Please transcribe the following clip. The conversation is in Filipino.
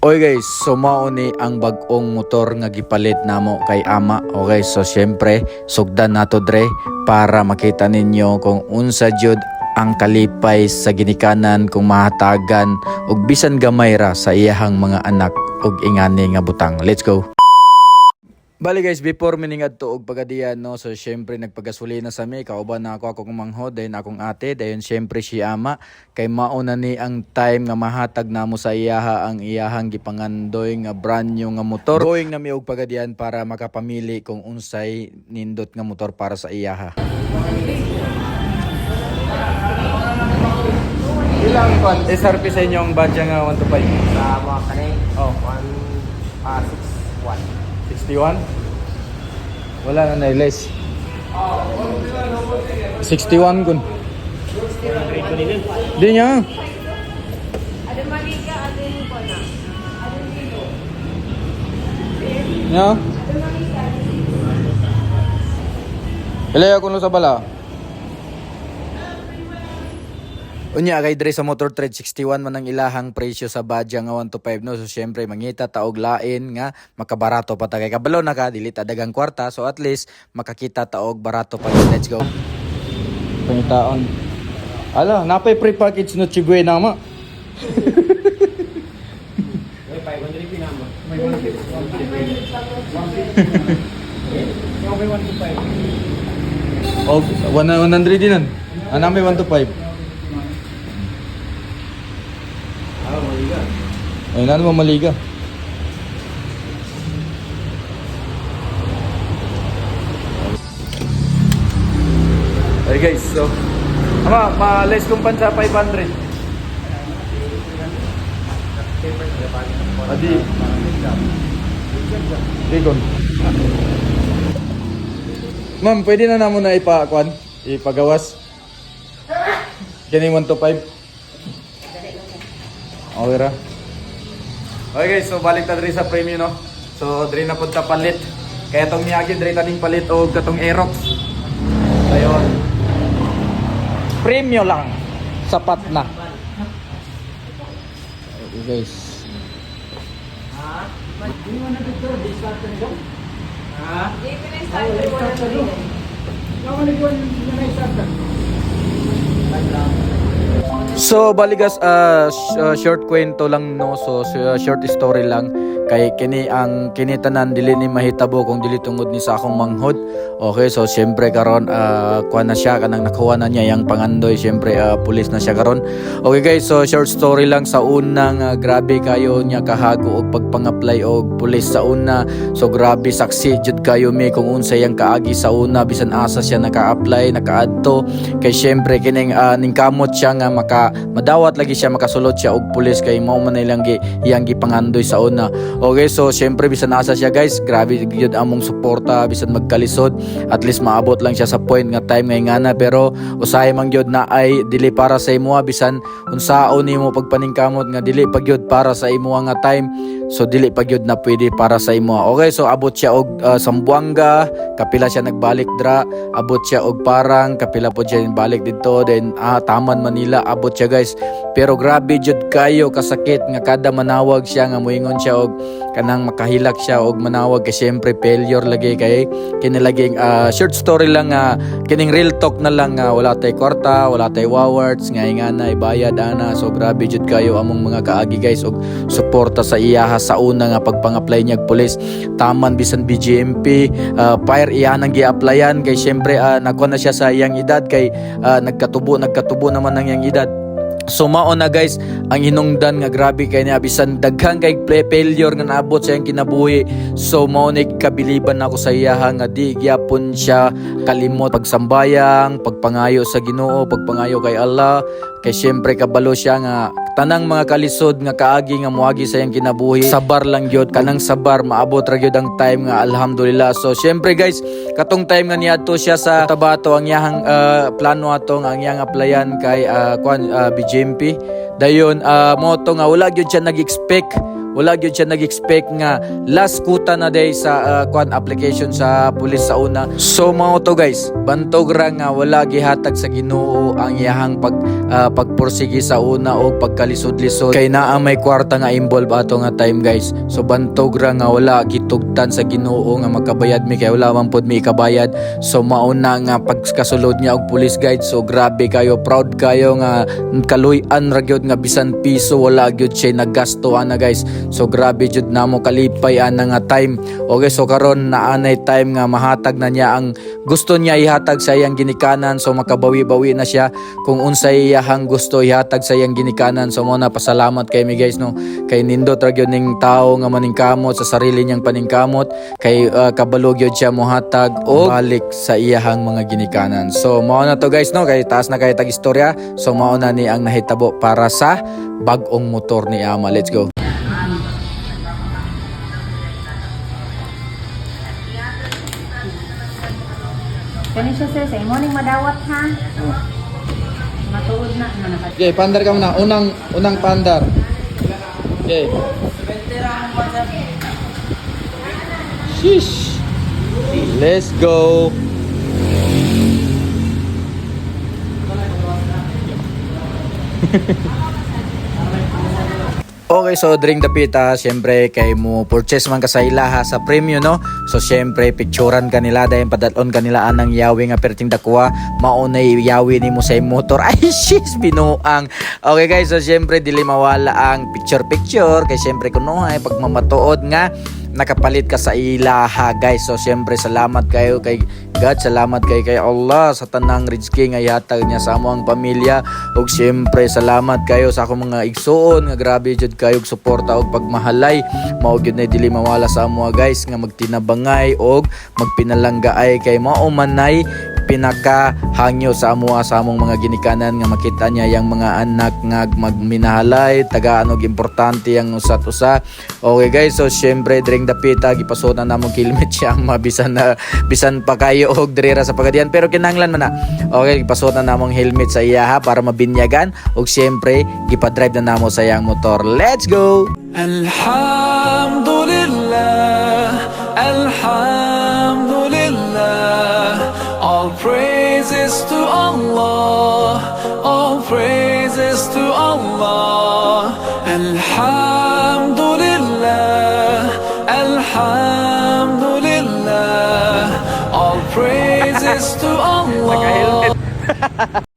Oy guys, so ni ang bag-ong motor nga gipalit namo kay ama. Okay, so syempre sugdan nato dre para makita ninyo kung unsa jud ang kalipay sa ginikanan kung mahatagan og bisan gamay ra sa iyahang mga anak og ingani nga butang. Let's go. Bali guys, before mining adto og pagadiyan no, so syempre nagpagasolina sa mi, kauban na ako akong manghod, dayon akong ate, dayon syempre si ama, kay mauna ni ang time nga mahatag namo sa iyaha ang iyahang gipangandoy nga brand new nga motor. Going na mi og pagadiyan para makapamili kung unsay nindot nga motor para sa iyaha. Ilang kon SRP sa inyong badya nga 1 to 5? Sa mga kanay, Oh. 1, ah, 6, 1. 61? Wala na na-less. 61 kun. Di niya. Niya. Ilaya ko sa bala. Unya kay dre sa motor trade 61 man ang ilahang presyo sa badya nga 1 to 5 no? So syempre mangita taog lain nga makabarato pa ta. Kay kabalo na ka dili ta dagang kwarta. So at least makakita taog barato pa let's go. Pangitaon ala napay pre package no chigwe na ma. May 500 pinama. og 100 dinan ana may 1 to 5 Ah, maliga. Ay na mo maliga Hey guys, so Ama, ma-less kong pan sa 500 Adi Rikon Ma'am, pwede na namo na ipa-kwan? Ipagawas? Kani 1 to 5? Okay ra. Okay guys, so balik ta diri sa premium no. So diri na punta palit. Kaya tong miyagi diri ta ding palit og katong Aerox. Ayun. Premium lang. Sapat na. Okay guys. Di ko na starter wala na rin. So baligas uh, sh- uh, short kwento lang no? So s- short story lang kay kini ang kinitanan dili ni mahitabo kung dili tungod ni sa akong manghod. Okay so syempre karon uh, kuha na siya kanang nakuha na niya yang pangandoy syempre uh, pulis na siya karon. Okay guys so short story lang sa unang uh, grabe kayo niya kahago og pagpang-apply og pulis sa una. So grabe saksi jud kayo mi kung unsa yang kaagi sa una bisan asa siya naka-apply naka-adto kay syempre kining uh, ningkamot siya nga maka madawat lagi siya makasulod siya og pulis kay mao man nilang gi iyang gipangandoy sa una okay so syempre bisan asa siya guys. Grabe gyud among suporta bisan magkalisod. At least maabot lang siya sa point nga time nga ingana pero usahay man gyud na ay dili para sa imo bisan unsaon nimo pagpaningkamot nga dili pa gyud para sa imo nga time so dili pa gyud na pwede para sa imo. Okay so abot siya og uh, Sambuanga kapila siya nagbalik dra abot siya og parang kapila po siya balik dito then ah, Taman Manila abot siya guys. Pero grabe jud kayo kasakit nga kada manawag siya nga moingon siya og kanang makahilak siya og manawag kay syempre failure lagi kay kinilaging ah, short story lang nga kining real talk na lang nga wala tay kwarta wala tay wawards nga ingana ibayad ana. So grabe jud kayo among mga kaagi guys og suporta sa iyaha sa una nga pagpang-apply niya pulis. Taman bisan BGMP uh, fire iya nang gi-applyan. Kay syempre uh, nakuha na siya sa iyang edad. Kay ah, nagkatubo nagkatubo naman ang iyang edad So mao na guys ang hinungdan nga grabe kay niya bisan daghang kay failure nga naabot sa iyang kinabuhi. So mao ni kabiliban ako sa iya nga di gyapon siya kalimot pagsambayang, pagpangayo sa Ginoo, pagpangayo kay Allah. Kay syempre kabalo siya nga tanang mga kalisod nga kaagi nga muagi sa iyang kinabuhi. Sabar lang gyud kanang sabar maabot ra gyud ang time nga alhamdulillah. So syempre guys katong time nga niadto siya sa Tabato ang iyang ah, plano ato nga ang iyang applyan kay uh, kwan ah, BJMP dayon uh, mo to nga wala gyud siya nag-expect wala gyud siya nag-expect nga last kuta na day sa uh, kwan application sa pulis sa una. So mao to guys. Bantog ra nga wala gihatag sa Ginoo ang iyahang pag uh, pagpursigi sa una o pagkalisod-lisod. Kay naa may kwarta nga involve ato nga time guys. So bantog ra nga wala gitugtan sa Ginoo nga makabayad mi kay wala man pod mi ikabayad. So mauna nga pagkasulod niya og police guide so grabe kayo proud kayo nga kaluy-an ra gyud nga bisan piso. Wala gyud siya naggastoan na guys so grabe jud namo kalipay ana nga time. Okay so karon naanay time nga mahatag na niya ang gusto niya ihatag sa iyang ginikanan. So makabawi-bawi na siya. Kung unsay iyahang gusto ihatag sa iyang ginikanan so mo na pasalamat kay mi guys no? Kay nindot ra gyud ning tao nga maningkamot sa sarili niyang paningkamot. Kay uh, kabalo gyud siya mohatag o balik sa iyahang mga ginikanan. So mao na to guys no? Kay taas na kay tag istorya so mao na ni ang nahitabo para sa bag-ong motor ni Ama. Let's go Kani siya sir, sa imo ning madawat ha. Matuod na nga nakat. Okay, pandar ka muna. Unang, unang pandar. Okay. Sheesh. Let's go. Okay, so during the pita, syempre kay mo purchase man ka sa ilaha sa premium, no? So syempre picturean ka nila dahil padalon ka nila anang yawi nga perting dakwa, maunay yawi ni mo sa motor. Ay, shis, binuang. Okay guys, so syempre dili mawala ang picture picture kay syempre kuno ay pagmamatuod nga nakapalit ka sa ilaha guys. So syempre salamat kayo kay God salamat kay kay Allah sa tanang Rich King ihatag niya sa among pamilya. Ug syempre salamat kayo sa akong mga igsuon nga grabe jud kayo og suporta og pagmahalay. Mao gyud na dili mawala sa amo guys nga magtinabangay og magpinalanggaay kay mao manay pinakahangyo sa amua sa among mga ginikanan nga makita niya yang mga anak nga magminahalay taga anog importante yang usat usa okay guys so syempre dring dapita gipasod na namong kilmit siya ang mabisan na bisan pa kayo og dirira sa pagadian. Pero kinanglan man na. Okay gipasod na namong helmet sa iya ha para mabinyagan. Og syempre gipadrive na namo sa iyang motor. Let's go! Alhamdulillah alhamdulillah. praises to Allah, all praises to Allah. Alhamdulillah, Alhamdulillah, all praises to Allah.